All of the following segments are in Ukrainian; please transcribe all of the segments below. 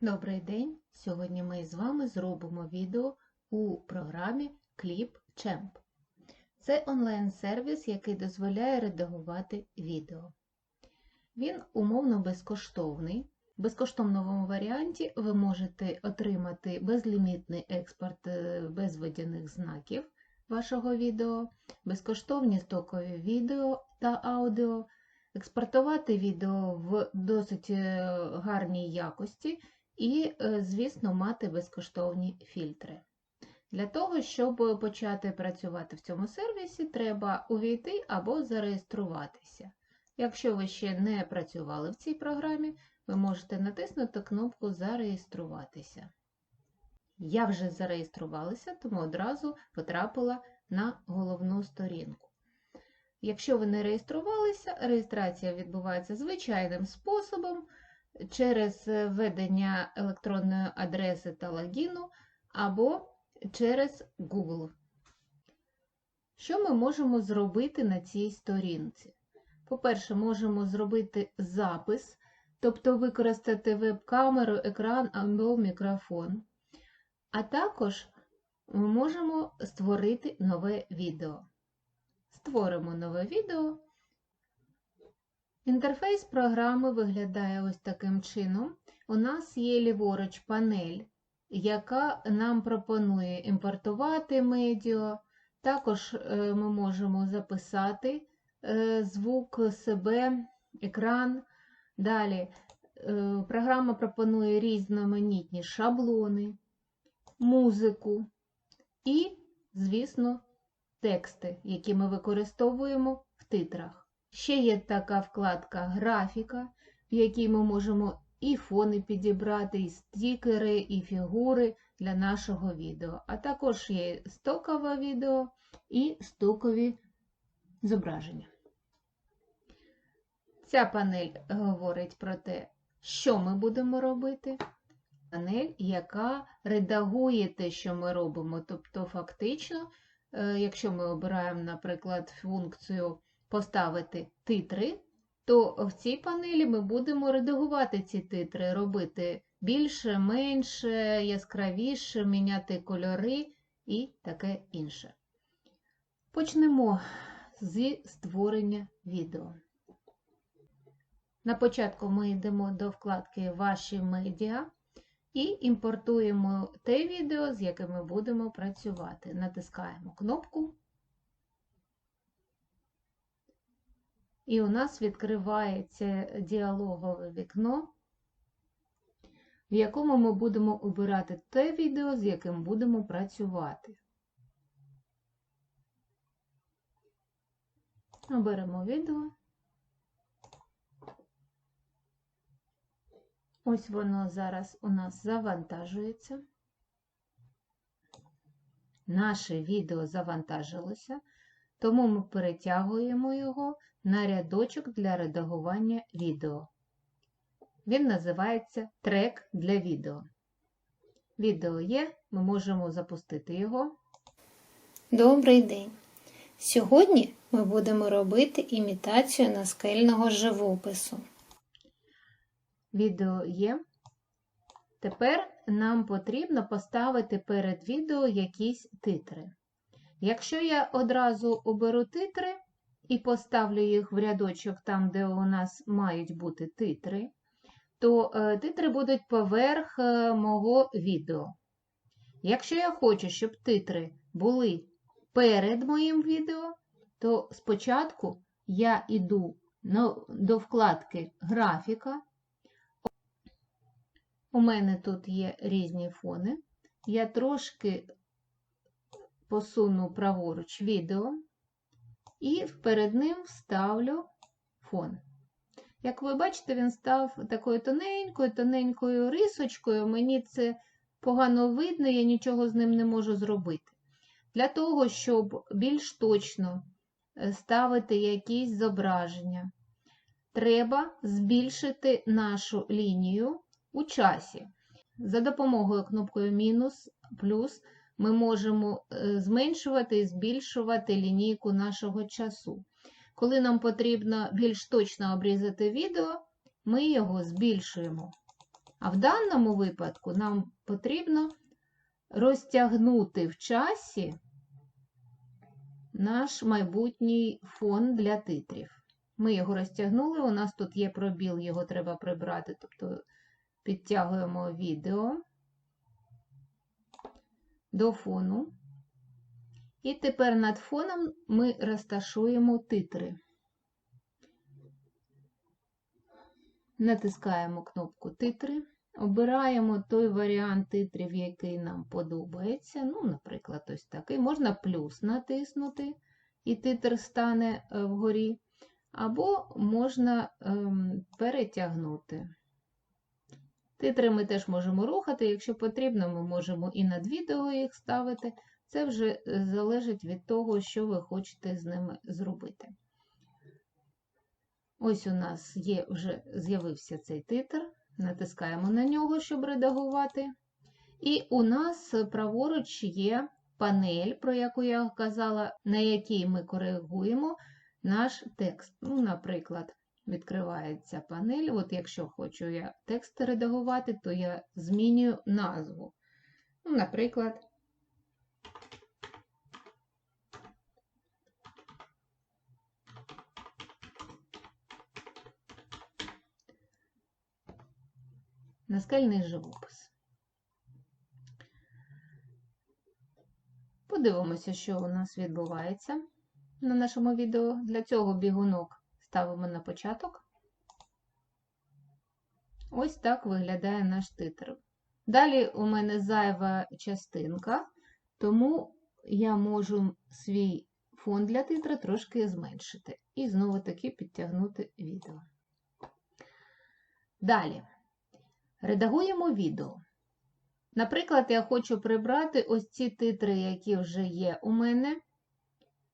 Добрий день! Сьогодні ми з вами зробимо відео у програмі ClipChamp. Це онлайн-сервіс, який дозволяє редагувати відео. Він умовно безкоштовний. В безкоштовному варіанті ви можете отримати безлімітний експорт е, без водяних знаків вашого відео, безкоштовні стокові відео та аудіо, експортувати відео в досить е, гарній якості і, е, звісно, мати безкоштовні фільтри. Для того, щоб почати працювати в цьому сервісі, треба увійти або зареєструватися. Якщо ви ще не працювали в цій програмі, ви можете натиснути кнопку Зареєструватися. Я вже зареєструвалася, тому одразу потрапила на головну сторінку. Якщо ви не реєструвалися, реєстрація відбувається звичайним способом через введення електронної адреси та логіну або через Google. Що ми можемо зробити на цій сторінці? По-перше, можемо зробити запис, тобто використати веб-камеру, екран або мікрофон. А також ми можемо створити нове відео. Створимо нове відео. Інтерфейс програми виглядає ось таким чином. У нас є ліворуч панель, яка нам пропонує імпортувати медіа. Також е, ми можемо записати е, звук себе, екран. Далі е, програма пропонує різноманітні шаблони, музику і, звісно, тексти, які ми використовуємо в титрах. Ще є така вкладка графіка, в якій ми можемо і фони підібрати, і стікери, і фігури для нашого відео. А також є стокове відео і стокові зображення. Ця панель говорить про те, що ми будемо робити. Панель, яка редагує те, що ми робимо. Тобто, фактично, е, якщо ми обираємо, наприклад, функцію поставити титри, то в цій панелі ми будемо редагувати ці титри, робити більше, менше, яскравіше, міняти кольори і таке інше. Почнемо зі створення відео. На початку ми йдемо до вкладки Ваші медіа і імпортуємо те відео, з яким ми будемо працювати. Натискаємо кнопку. І у нас відкривається діалогове вікно, в якому ми будемо обирати те відео, з яким будемо працювати. Оберемо відео. Ось воно зараз у нас завантажується. Наше відео завантажилося, тому ми перетягуємо його на рядочок для редагування відео. Він називається трек для відео. Відео є, ми можемо запустити його. Добрий день! Сьогодні ми будемо робити імітацію наскельного живопису. Відео є. Тепер нам потрібно поставити перед відео якісь титри. Якщо я одразу оберу титри і поставлю їх в рядочок там, де у нас мають бути титри, то е, титри будуть поверх е, мого відео. Якщо я хочу, щоб титри були перед моїм відео, то спочатку я йду до вкладки Графіка. У мене тут є різні фони. Я трошки посуну праворуч відео і перед ним вставлю фон. Як ви бачите, він став такою тоненькою, тоненькою рисочкою. Мені це погано видно, я нічого з ним не можу зробити. Для того, щоб більш точно е, ставити якісь зображення, треба збільшити нашу лінію у часі. За допомогою кнопкою мінус, плюс ми можемо е, зменшувати і збільшувати лінійку нашого часу. Коли нам потрібно більш точно обрізати відео, ми його збільшуємо. А в даному випадку нам потрібно розтягнути в часі наш майбутній фон для титрів. Ми його розтягнули, у нас тут є пробіл, його треба прибрати, тобто підтягуємо відео до фону. І тепер над фоном ми розташуємо титри. Натискаємо кнопку Титри, обираємо той варіант титрів, який нам подобається. Ну, наприклад, ось такий. Можна плюс натиснути, і титр стане е, вгорі, або можна ем, перетягнути. Титри ми теж можемо рухати, якщо потрібно, ми можемо і над відео їх ставити. Це вже е, залежить від того, що ви хочете з ними зробити. Ось у нас є вже з'явився цей титр. Натискаємо на нього, щоб редагувати. І у нас праворуч є панель, про яку я казала, на якій ми коригуємо наш текст. Ну, Наприклад, відкривається панель. От якщо хочу я текст редагувати, то я змінюю назву. Ну, Наприклад, наскельний живопис. Подивимося, що у нас відбувається на нашому відео. Для цього бігунок ставимо на початок. Ось так виглядає наш титр. Далі у мене зайва частинка, тому я можу свій фон для титра трошки зменшити. І знову таки підтягнути відео. Далі. Редагуємо відео. Наприклад, я хочу прибрати ось ці титри, які вже є у мене.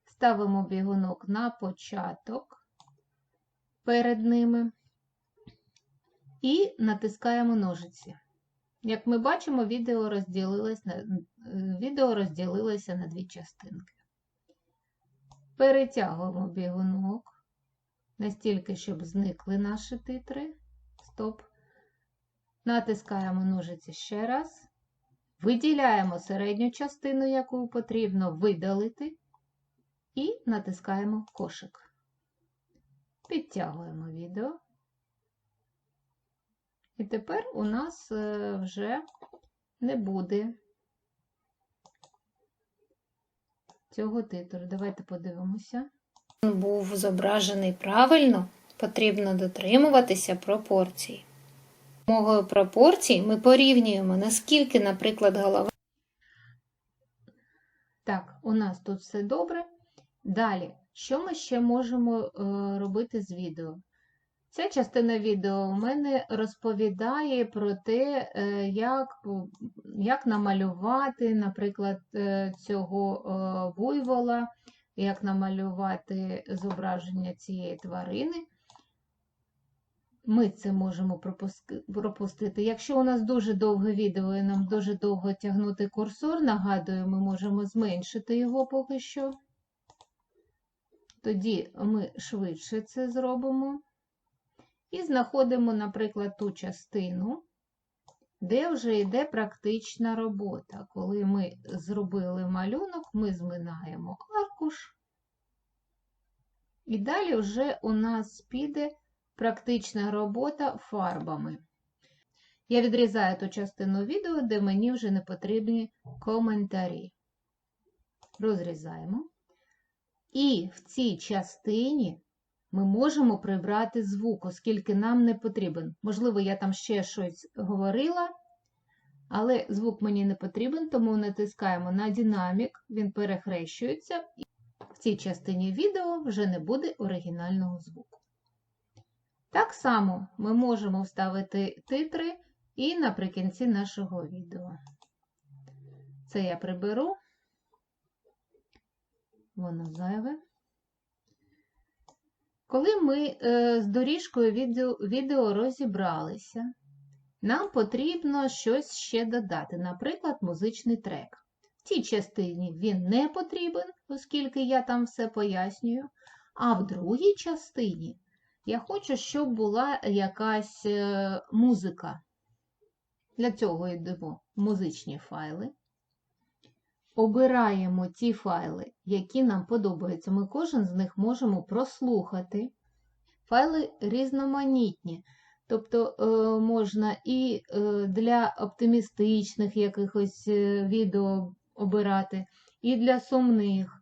Ставимо бігунок на початок перед ними і натискаємо ножиці. Як ми бачимо, відео розділилося на, відео розділилося на дві частинки. Перетягуємо бігунок настільки, щоб зникли наші титри. Стоп. Натискаємо ножиці ще раз, виділяємо середню частину, яку потрібно видалити, і натискаємо кошик. Підтягуємо відео. І тепер у нас е, вже не буде цього титру. Давайте подивимося. Він Був зображений правильно, потрібно дотримуватися пропорцій. Мовою пропорцій ми порівнюємо, наскільки, наприклад, голова. Так, у нас тут все добре. Далі, що ми ще можемо е, робити з відео? Ця частина відео у мене розповідає про те, е, як як намалювати, наприклад, е, цього буйвола, як намалювати зображення цієї тварини ми це можемо пропустити. Якщо у нас дуже довге відео і нам дуже довго тягнути курсор, нагадую, ми можемо зменшити його поки що. Тоді ми швидше це зробимо. І знаходимо, наприклад, ту частину, де вже йде практична робота. Коли ми зробили малюнок, ми зминаємо аркуш. І далі вже у нас піде Практична робота фарбами. Я відрізаю ту частину відео, де мені вже не потрібні коментарі. Розрізаємо. І в цій частині ми можемо прибрати звук, оскільки нам не потрібен. Можливо, я там ще щось говорила, але звук мені не потрібен, тому натискаємо на динамік, він перехрещується, і в цій частині відео вже не буде оригінального звуку. Так само ми можемо вставити титри і наприкінці нашого відео. Це я приберу, воно зайве. Коли ми е, з доріжкою відео, розібралися, нам потрібно щось ще додати, наприклад, музичний трек. В цій частині він не потрібен, оскільки я там все пояснюю, а в другій частині я хочу, щоб була якась е, музика. Для цього йдемо музичні файли. Обираємо ті файли, які нам подобаються. Ми кожен з них можемо прослухати. Файли різноманітні. Тобто е, можна і е, для оптимістичних якихось е, відео обирати, і для сумних.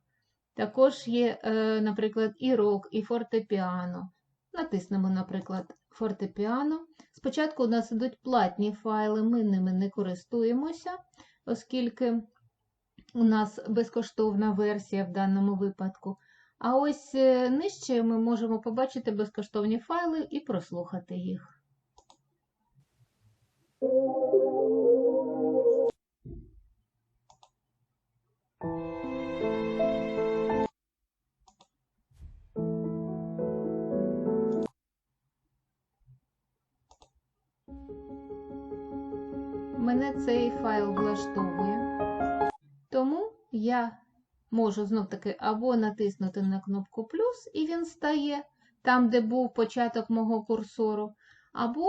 Також є, наприклад, і рок, і фортепіано. Натиснемо, наприклад, фортепіано. Спочатку у нас ідуть платні файли, ми ними не користуємося, оскільки у нас безкоштовна версія в даному випадку. А ось е, нижче ми можемо побачити безкоштовні файли і прослухати їх. Мене цей файл влаштовує, тому я можу знов-таки або натиснути на кнопку плюс, і він стає там, де був початок мого курсору, або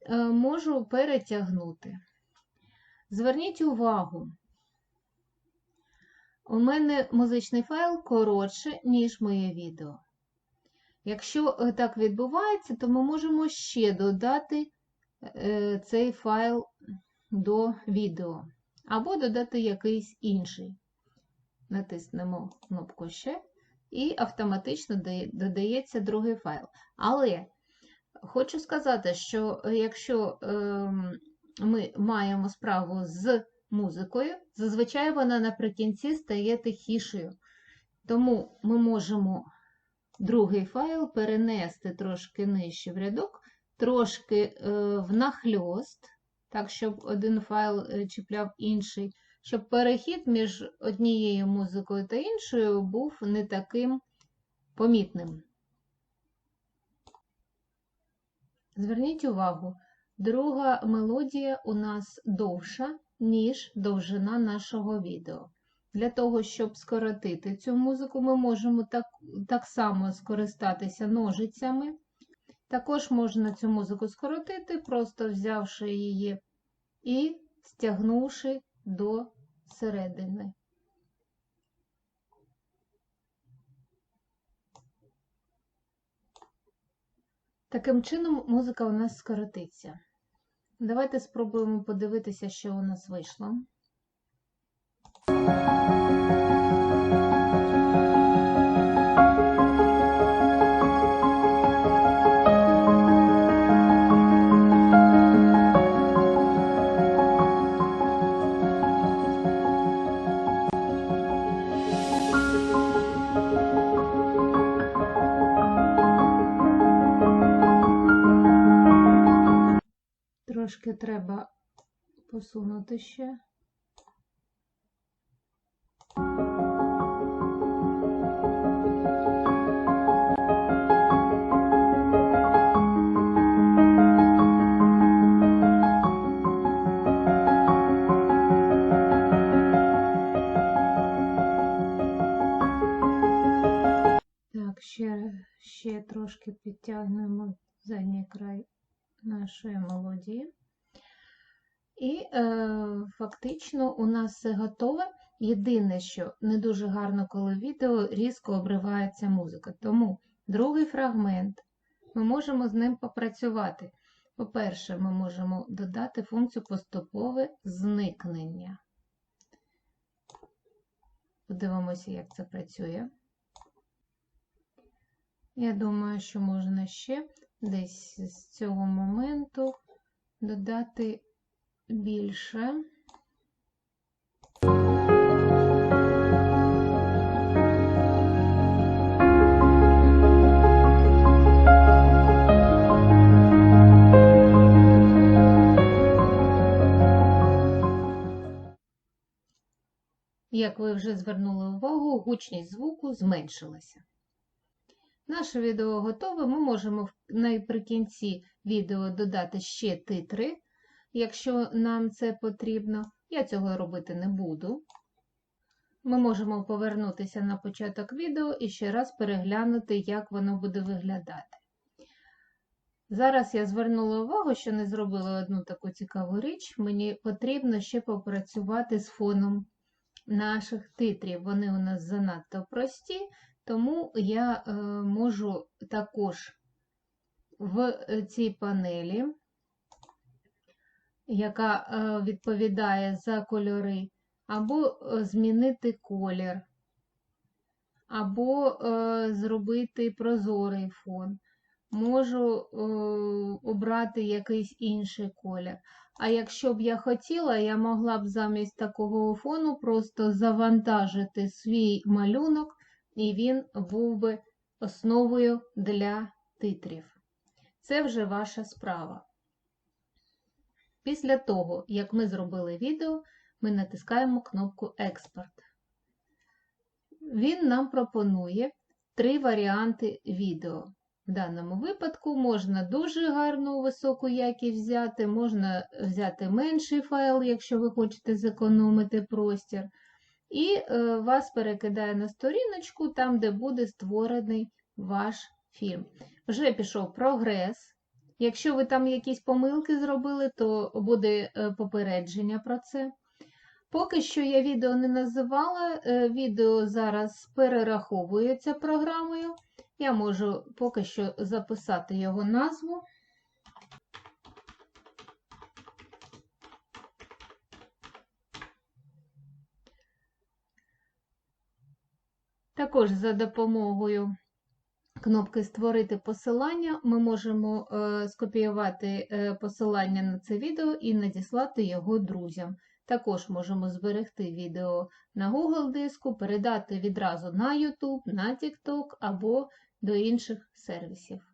е, можу перетягнути. Зверніть увагу, у мене музичний файл коротше, ніж моє відео. Якщо е, так відбувається, то ми можемо ще додати е, цей файл до відео, або додати якийсь інший. Натиснемо кнопку ще, і автоматично додається другий файл. Але хочу сказати, що якщо ем, ми маємо справу з музикою, зазвичай вона наприкінці стає тихішою. Тому ми можемо другий файл перенести трошки нижче в рядок, трошки е, внахльост, так, щоб один файл е, чіпляв інший, щоб перехід між однією музикою та іншою був не таким помітним. Зверніть увагу, друга мелодія у нас довша, ніж довжина нашого відео. Для того, щоб скоротити цю музику, ми можемо так, так само скористатися ножицями. Також можна цю музику скоротити, просто взявши її і стягнувши до середини. Таким чином музика у нас скоротиться. Давайте спробуємо подивитися, що у нас вийшло. Трошки треба посунути ще. Ще, ще трошки підтягнемо задній край нашої мелодії. І е, фактично у нас все готове. Єдине, що не дуже гарно, коли відео різко обривається музика. Тому другий фрагмент ми можемо з ним попрацювати. По-перше, ми можемо додати функцію поступове зникнення. Подивимося, як це працює. Я думаю, що можна ще десь з цього моменту додати більше. Як ви вже звернули увагу, гучність звуку зменшилася. Наше відео готове. Ми можемо наприкінці відео додати ще титри, якщо нам це потрібно. Я цього робити не буду. Ми можемо повернутися на початок відео і ще раз переглянути, як воно буде виглядати. Зараз я звернула увагу, що не зробила одну таку цікаву річ. Мені потрібно ще попрацювати з фоном наших титрів. Вони у нас занадто прості, тому я е, можу також в е, цій панелі, яка е, відповідає за кольори, або змінити колір, або зробити прозорий фон. Можу е, обрати якийсь інший колір. А якщо б я хотіла, я могла б замість такого фону просто завантажити свій малюнок, і він був би основою для титрів. Це вже ваша справа. Після того, як ми зробили відео, ми натискаємо кнопку Експорт. Він нам пропонує три варіанти відео. В даному випадку можна дуже гарну високу якість взяти, можна взяти менший файл, якщо ви хочете зекономити простір. І е, вас перекидає на сторіночку, там, де буде створений ваш фільм. Вже пішов прогрес. Якщо ви там якісь помилки зробили, то буде е, попередження про це. Поки що я відео не називала, е, відео зараз перераховується програмою. Я можу поки що записати його назву. Також за допомогою кнопки Створити посилання ми можемо е, скопіювати е, посилання на це відео і надіслати його друзям. Також можемо зберегти відео на Google диску, передати відразу на YouTube, на TikTok або до інших сервісів.